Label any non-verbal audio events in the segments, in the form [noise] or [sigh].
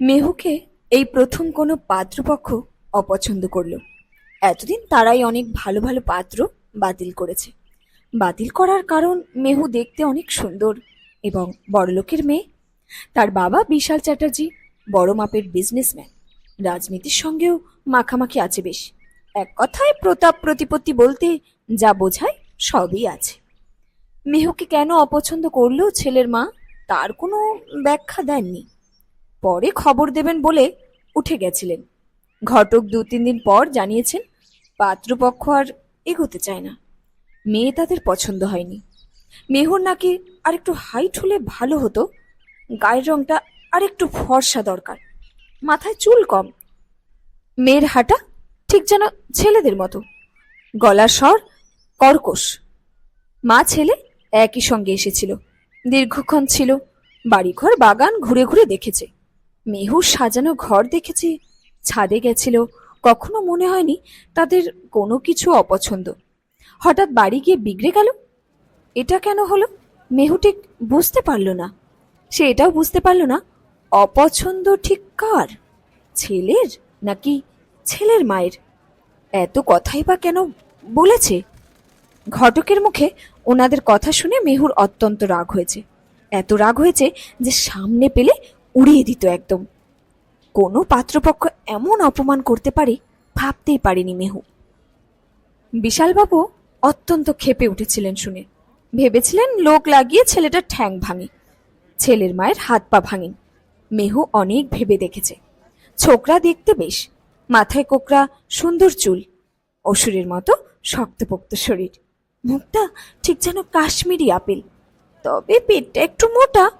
মেহুকে এই প্রথম কোনো পাত্রপক্ষ অপছন্দ করল। এতদিন তারাই অনেক ভালো ভালো পাত্র বাতিল করেছে। বাতিল করার কারণ মেহু দেখতে অনেক সুন্দর এবং বড়লোকের মেয়ে। তার বাবা বিশাল চ্যাটার্জি, বড় মাপের বিজনেসম্যান। রাজনীতির সঙ্গেও মাখামাখি আছে বেশ। এক কথায় প্রতাপ প্রতিপত্তি বলতে যা বোঝায় সবই আছে। মেহুকে কেন অপছন্দ করল ছেলের মা, তার কোনো ব্যাখ্যা দেননি। পরে খবর দেবেন বলে উঠে গেছিলেন। ঘটক দু তিন দিন পর জানিয়েছেন, পাত্রপক্ষ আর এগোতে চায় না। মেয়ে তাদের পছন্দ হয়নি। মেহুর নাকি আর একটু হাইট হলে ভালো হতো, গায়ের রংটা আর একটু ফর্সা দরকার, মাথায় চুল কম। মেয়ের হাঁটা ঠিক যেন ছেলেদের মতো, গলার স্বর কর্কশ। মা ছেলে একই সঙ্গে এসেছিল, দীর্ঘক্ষণ ছিল, বাড়িঘর, বাগান ঘুরে ঘুরে দেখেছে। মেহুর সাজানো ঘর দেখেছি। ছাদে গেছিল, কখনো মনে হয়নি তাদের কোনো কিছু অপছন্দ। হঠাৎ বাড়ি গিয়ে বিগড়ে গেল। এটা কেন হলো? মেহু ঠিক বুঝতে পারল না। সে এটাও বুঝতে পারল না, অপছন্দ ঠিক কার? ছেলের নাকি ছেলের মায়ের? এত কথাই বা কেন বলেছে? ঘটকের মুখে ওনাদের কথা শুনে মেহুর অত্যন্ত রাগ হয়েছে। এত রাগ হয়েছে যে সামনে পেলে উড়িয়ে দিত একদম। কোনো পাত্রপক্ষ এমন অপমান করতে পারে, ভাবতেই পারেনি মেহু। বিশালবাবু অত্যন্ত ক্ষেপে উঠেছিলেন শুনে। ভেবেছিলেন লোক লাগিয়ে ছেলেটার ঠ্যাং ভাঙে, ছেলের মায়ের হাত পা ভাঙেন মেহু অনেক ভেবে দেখেছে। ছোকরা দেখতে বেশ, মাথায় কোকরা, সুন্দর চুল, অসুরের মতো শক্তপোক্ত শরীর। মুখটা ঠিক যেন কাশ্মীরি আপেল। তবে পেটটা একটু মোটা,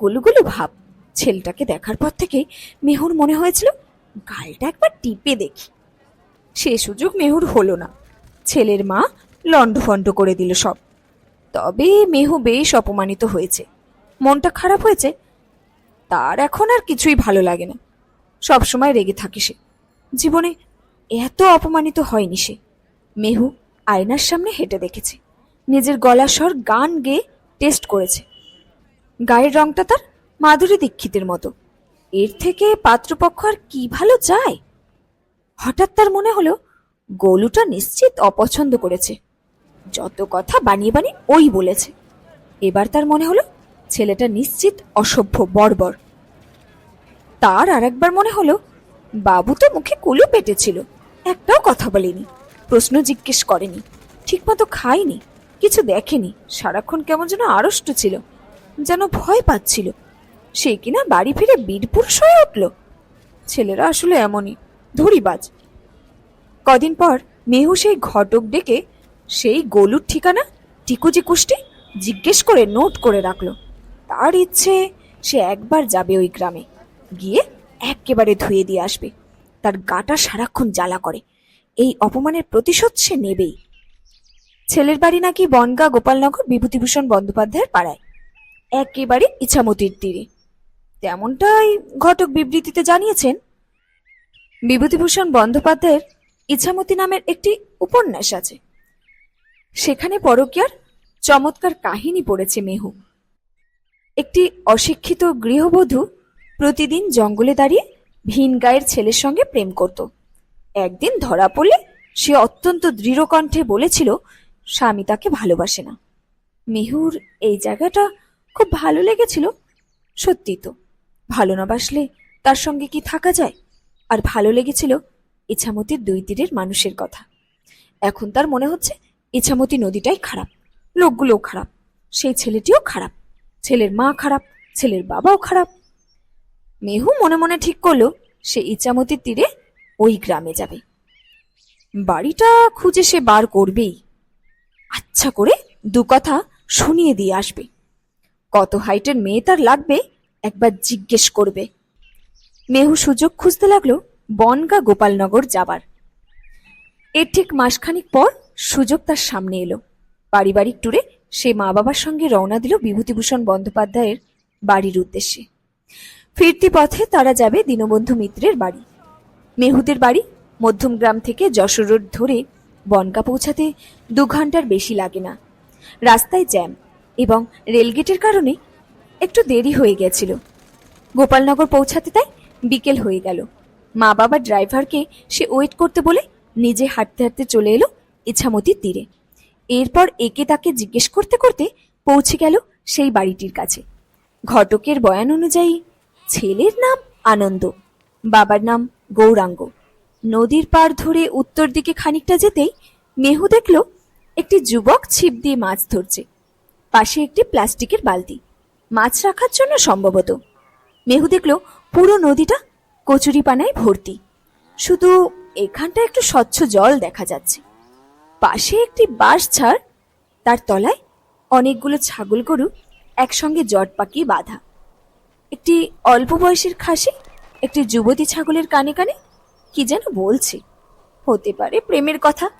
গুলুগুলু ভাব। ছেলেটাকে দেখার পর থেকে মেহুর মনে হয়েছিল, গালটা একবার টিপে দেখি। সে সুযোগ মেহুর হলো না। ছেলের মা লণ্ডভণ্ড করে দিল সব। তবে মেহু বেশ অপমানিত হয়েছে। মনটা খারাপ হয়েছে। তার এখন আর কিছুই ভালো লাগে না। সব সময় রেগে থাকে সে। জীবনে এত অপমানিত হয়নি সে। মেহু আয়নার সামনে হেঁটে দেখেছে। নিজের গলা স্বর গান গেয়ে টেস্ট করেছে। গায়ের রংটা তার মাধুরী দীক্ষিতের মতো। এর থেকে পাত্রপক্ষ আর কি ভালো চায়? হঠাৎ তার মনে হলো, গোলুটা নিশ্চিত অপছন্দ করেছে। যত কথা বানিয়ে বানিয়ে ওই বলেছে। এবার তার মনে হলো, ছেলেটা নিশ্চিত অসভ্য, বর্বর। তার আর একবার মনে হলো, বাবু তো মুখে কুলু পেটেছিল, একটাও কথা বলেনি, প্রশ্ন জিজ্ঞেস করেনি, ঠিকমতো খায়নি, কিছু দেখেনি, সারাক্ষণ কেমন যেন আড়ষ্ট ছিল, যেন ভয় পাচ্ছিল। সে কিনা বাড়ি ফিরে বীরপুরুষ হয়ে উঠল। ছেলেরা আসলে এমনই ধরিবাজ কদিন পর মেহু সেই ঘটক ডেকে সেই গোলুর ঠিকানা, টিকুজি কুষ্টি, জিজ্ঞেস করে নোট করে রাখল। তার ইচ্ছে, সে একবার যাবে ওই গ্রামে। গিয়ে একেবারে ধুয়ে দিয়ে আসবে। তার গাটা সারাক্ষণ জ্বালা করে। এই অপমানের প্রতিশোধ সে নেবেই। ছেলের বাড়ি নাকি বনগা গোপালনগর বিভূতিভূষণ বন্দ্যোপাধ্যায়ের পাড়ায়। একেবারে ইছামতির তীরে। তেমনটাই ঘটক বিবৃতিতে জানিয়েছেন, বিভূতিভূষণ বন্দ্যোপাধ্যায়ের ইছামতি নামের একটি উপন্যাস আছে। সেখানে পরকীয়ার চমৎকার কাহিনী পড়েছে মেহু। একটি অশিক্ষিত গৃহবধূ প্রতিদিন জঙ্গলে দাঁড়িয়ে ভিন গায়ের ছেলের সঙ্গে প্রেম করত। একদিন ধরা পড়লে সে অত্যন্ত দৃঢ় কণ্ঠে বলেছিল, স্বামী তাকে ভালোবাসে না। মেহুর এই জায়গাটা খুব ভালো লেগেছিল সত্যি তো। ভালো না বাসলে তার সঙ্গে কি থাকা যায়? আর ভালো লেগেছিল ইছামতির দুই তীরের মানুষের কথা। এখন তার মনে হচ্ছে ইছামতি নদীটাই খারাপ, লোকগুলোও খারাপ, সেই ছেলেটিও খারাপ, ছেলের মা খারাপ, ছেলের বাবাও খারাপ। মেহু মনে মনে ঠিক করল সে ইচ্ছামতির তীরে ওই গ্রামে যাবে। বাড়িটা খুঁজে সে বার করবেই। আচ্ছা করে দু কথা শুনিয়ে দিয়ে আসবে। কত হাইটের মেয়ে তার লাগবে একবার জিজ্ঞেস করবে। মেহু সুযোগ খুঁজতে লাগল বনগা গোপালনগর যাবার। এর ঠিক মাসখানিক পর সুযোগ তার সামনে এলো। পারিবারিক ট্যুরে সে মা বাবার সঙ্গে রওনা দিল বিভূতিভূষণ বন্দ্যোপাধ্যায়ের বাড়ির উদ্দেশ্যে। ফিরতি পথে তারা যাবে দীনবন্ধু মিত্রের বাড়ি। মেহুদের বাড়ি মধ্যমগ্রাম থেকে যশোর রোড ধরে বনগা পৌঁছাতে দু ঘণ্টার বেশি লাগে না। রাস্তায় জ্যাম এবং রেলগেটের কারণে একটু দেরি হয়ে গেছিল। গোপালনগর পৌঁছাতে তাই বিকেল হয়ে গেল। মা বাবা ড্রাইভারকে সে ওয়েট করতে বলে নিজে হাঁটতে হাঁটতে চলে এলো ইছামতির তীরে। এরপর একে তাকে জিজ্ঞেস করতে করতে পৌঁছে গেল সেই বাড়িটির কাছে। ঘটকের বয়ান অনুযায়ী, ছেলের নাম আনন্দ, বাবার নাম গৌরাঙ্গ। নদীর পার ধরে উত্তর দিকে খানিকটা যেতেই মেহু দেখল একটি যুবক ছিপ দিয়ে মাছ ধরছে। পাশে একটি প্লাস্টিকের বালতি। মাছ রাখার জন্য সম্ভবত। মেহু দেখল পুরো নদীটা কচুরিপানায় ভর্তি। শুধু এখানটা একটু স্বচ্ছ জল দেখা যাচ্ছে। পাশে একটি বাঁশ ছাড়, তার তলায় অনেকগুলো ছাগল গরু একসঙ্গে জট পাকিয়ে বাঁধা। একটি অল্প বয়সের খাসি, একটি যুবতী ছাগলের কানে কানে, কি যেন বলছে। হতে পারে প্রেমের কথা,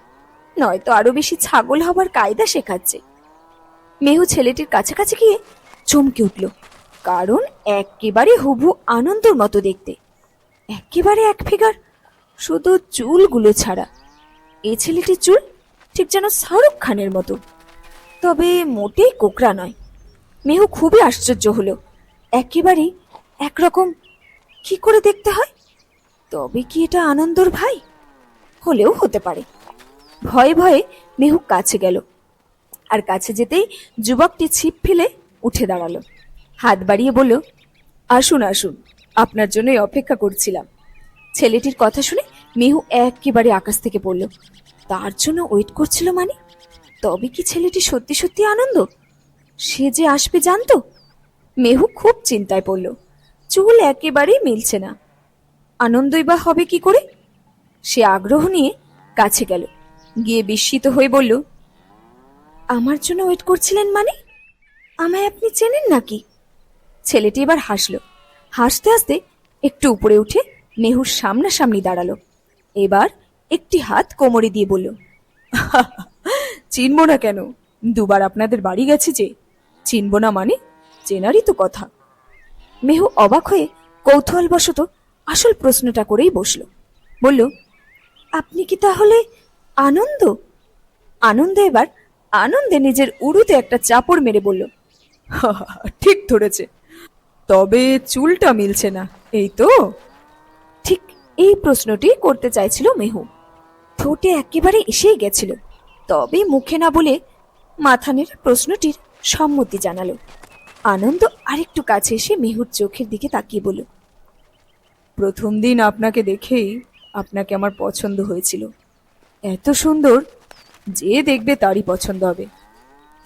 নয়তো আরও বেশি ছাগল হবার কায়দা শেখাচ্ছে। মেহু ছেলেটির কাছাকাছি গিয়ে চমকে উঠল। কারণ একেবারে হুবু আনন্দর মতো দেখতে। একেবারে এক ফিগার, শুধু চুলগুলো ছাড়া। এ ছেলেটির চুল ঠিক যেন শাহরুখ খানের মতো। তবে মোটেই কোকরা নয়। মেহু খুবই আশ্চর্য হলো। একেবারেই একরকম। কি করে দেখতে হয়? তবে কি এটা আনন্দর ভাই? হলেও হতে পারে। ভয়ে ভয়ে মেহু কাছে গেল। আর কাছে যেতেই যুবকটি ছিপ ফেলে উঠে দাঁড়াল। হাত বাড়িয়ে বলল, আসুন আসুন, আপনার জন্যই অপেক্ষা করছিলাম। ছেলেটির কথা শুনে মেহু একেবারে আকাশ থেকে পড়ল। তার জন্য ওয়েট করছিল মানে? তবে কি ছেলেটি সত্যি সত্যি আনন্দ? সে যে আসবে জানতো? মেহু খুব চিন্তায় পড়ল। চুল একেবারেই মিলছে না। আনন্দই বা হবে কি করে? সে আগ্রহ নিয়ে কাছে গেল। গিয়ে বিস্মিত হয়ে বলল, আমার জন্য ওয়েট করছিলেন মানে? আমায় আপনি চেনেন নাকি? ছেলেটি এবার হাসলো। হাসতে হাসতে একটু উপরে উঠে মেহুর সামনাসামনি দাঁড়াল। এবার একটি হাত কোমরে দিয়ে বলল, চিনব না কেন? দুবার আপনাদের বাড়ি গেছে যে। চিনব না মানে চেনারই তো কথা। মেহু অবাক হয়ে কৌতূহলবশত আসল প্রশ্নটা করেই বসল। বলল, আপনি কি তাহলে আনন্দ? আনন্দ এবার আনন্দে নিজের উড়ুতে একটা চাপড় মেরে বলল [laughs] ঠিক ধরেছে। তবে চুলটা মিলছে না, এই তো? ঠিক এই প্রশ্নটি করতে চাইছিল মেহু। ঠোঁটে একেবারে এসেই গেছিল, তবে মুখে না বলে মাথানের প্রশ্নটির সম্মতি জানালো। আনন্দ আরেকটু কাছে এসে মেহুর চোখের দিকে তাকিয়ে বলল, প্রথম দিন আপনাকে দেখেই আপনাকে আমার পছন্দ হয়েছিল। এত সুন্দর, যে দেখবে তারই পছন্দ হবে।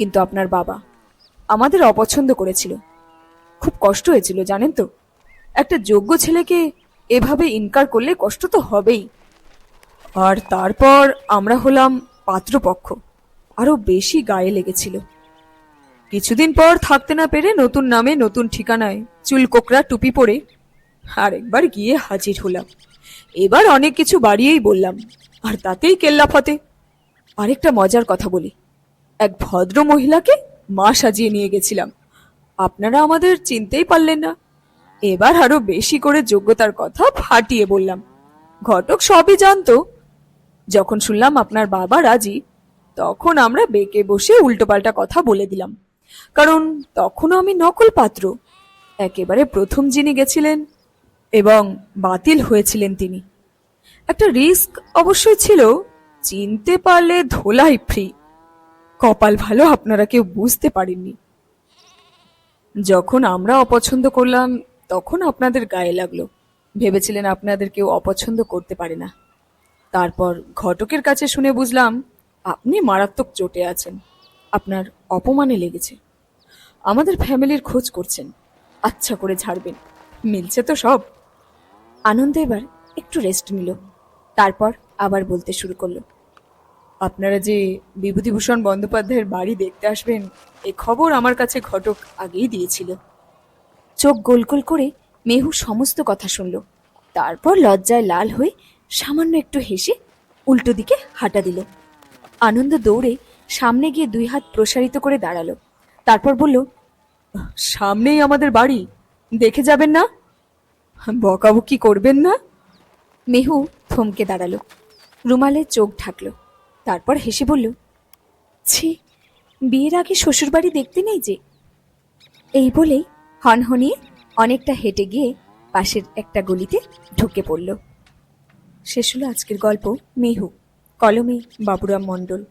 কিন্তু আপনার বাবা আমাদের অপছন্দ করেছিল। খুব কষ্ট হয়েছিল, জানেন তো? একটা যোগ্য ছেলেকে এভাবে ইনকার করলে কষ্ট তো হবেই। আর তারপর আমরা হলাম পাত্রপক্ষ আরও বেশি গায়ে লেগেছিল। কিছুদিন পর থাকতে না পেরে নতুন নামে নতুন ঠিকানায় চুল কোকড়া টুপি পরে আরেকবার গিয়ে হাজির হলাম। এবার অনেক কিছু বাড়িয়েই বললাম, আর তাতেই কেল্লা ফতে আরেকটা মজার কথা বলি, এক ভদ্র মহিলাকে মা সাজিয়ে নিয়ে গেছিলাম। আপনারা আমাদের চিনতেই পারলেন না। এবার আরও বেশি করে যোগ্যতার কথা ফাটিয়ে বললাম। ঘটক সবই জানতো। যখন শুনলাম আপনার বাবা রাজি, তখন আমরা বেঁকে বসে উল্টোপাল্টা কথা বলে দিলাম। কারণ তখনও আমি নকল পাত্র একেবারে প্রথম যিনি গেছিলেন এবং বাতিল হয়েছিলেন তিনি। একটা রিস্ক অবশ্যই ছিল, চিনতে পারলে ধোলাই ফ্রি। কপাল ভালো আপনারা কেউ বুঝতে পারেননি। যখন আমরা অপছন্দ করলাম, তখন আপনাদের গায়ে লাগল। ভেবেছিলেন আপনাদের কেউ অপছন্দ করতে পারে না। তারপর ঘটকের কাছে শুনে বুঝলাম, আপনি মারাত্মক চোটে আছেন। আপনার অপমানে লেগেছে। আমাদের ফ্যামিলির খোঁজ করছেন। আচ্ছা করে ছাড়বেন মিলছে তো সব। আনন্দ এবার একটু রেস্ট নিল। তারপর আবার বলতে শুরু করল। আপনারা যে বিভূতিভূষণ বন্দ্যোপাধ্যায়ের বাড়ি দেখতে আসবেন, এ খবর আমার কাছে ঘটক আগেই দিয়েছিল। চোখ গোল গোল করে মেহু সমস্ত কথা শুনল। তারপর লজ্জায় লাল হয়ে সামান্য একটু হেসে উল্টো দিকে হাঁটা দিল। আনন্দ দৌড়ে সামনে গিয়ে দুই হাত প্রসারিত করে দাঁড়াল। তারপর বলল, সামনেই আমাদের বাড়ি, দেখে যাবেন না? বকাবকি করবেন না? মেহু থমকে দাঁড়াল। রুমালে চোখ ঢাকলো। তারপর হেসে বলল, ছি, বিয়ের আগে শ্বশুরবাড়ি দেখতে নেই যে? এই বলেই হনহনিয়ে অনেকটা হেঁটে গিয়ে পাশের একটা গলিতে ঢুকে পড়ল। শেষ হলো আজকের গল্প মেহু, কলমে বাবুরাম মণ্ডল।